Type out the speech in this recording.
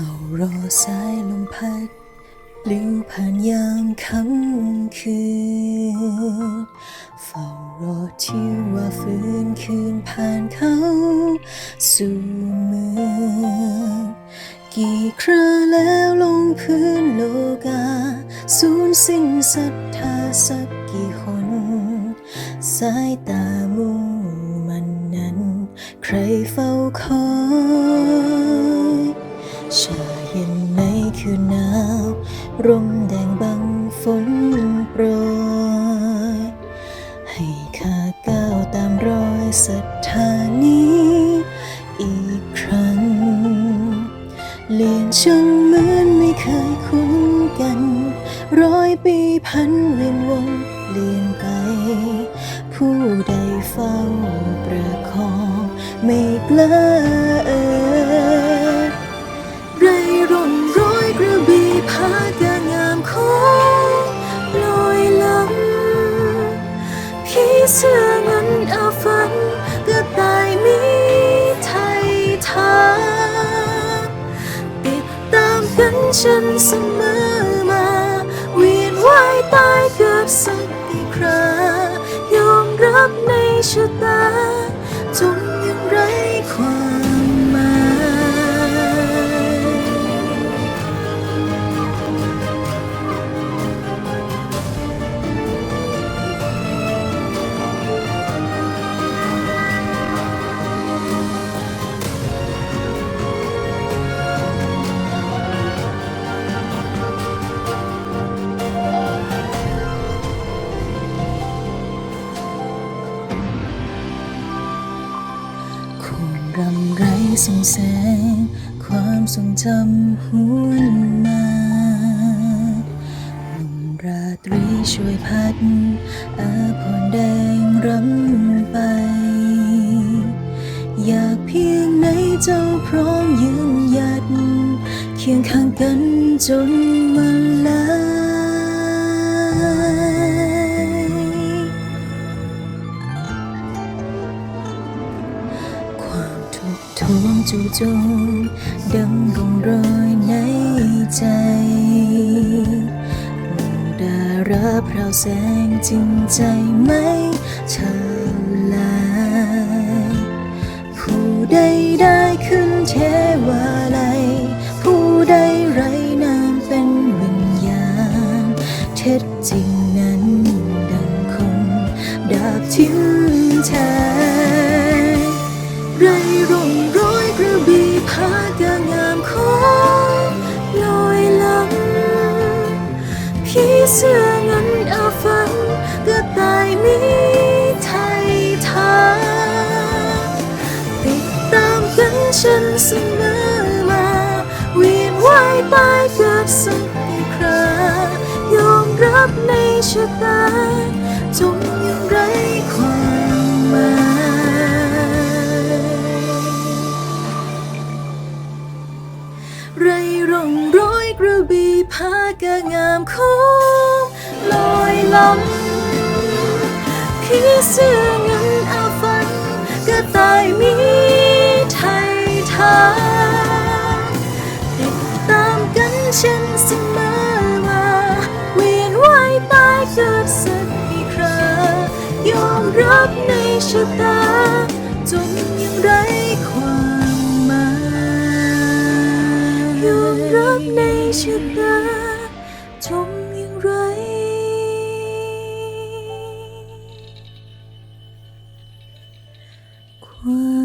้ารอสายลิวผ่านยามค่ำคืน เฝ้ารอที่ว่าฟื้นคืนผ่านเขาสู่เมืองกี่คราแล้วลงพื้นโลกา สูญสิ้นศรัทธาสักกี่คน สายตามุ่งมันนั้น ใครเฝ้าคอย ชาเย็นในคืนหนาวร่มแดงบังฝนโปรยให้ข้าก้าวตามรอยศรัทธานี้อีกครั้ง เลียนช่างเหมือนไม่เคยคุ้นกัน ร้อยปีพันเวียนวนเปลี่ยนไป ผู้ใดเฝ้าประคองไม่กล้า ฉันเสมอมาเวียนว่ายตายเกือบสักกี่ครายอมรับในชะตาจงยังไรความ ส่งแสง ความทรงจำหวนมาลมราตรีช่วยพัดอาพรแดงรำไป อยากเพียงไหนเจ้าพร้อมยืนหยัด เคียงข้างกันจนวันลา ทวงจู่โจมดังรงรอยในใจบูดาราพราวแสงจริงใจไหมชาวลาผู้ใดได้ขึ้นเทวาลัยผู้ใดไรนามเป็นวิญญาณเท็จจริงนั้นดังคงดาบทิ่มแทง กันฉันเสมอมาวียนวายตายเกิดสักครายอมรับในชะตาจงยังไรความหมายไรร่องร้อยกระบี่พากางามของ ลอยล้ำพี่เสื้อเงินอาฝันก็ตายมีไทยทางติดตามกันฉันเสมอมาเวียนว่ายตายเกิดสักกี่ครายอมรับในชะตาจนยังไรความหมายยอมรับในชะตา What?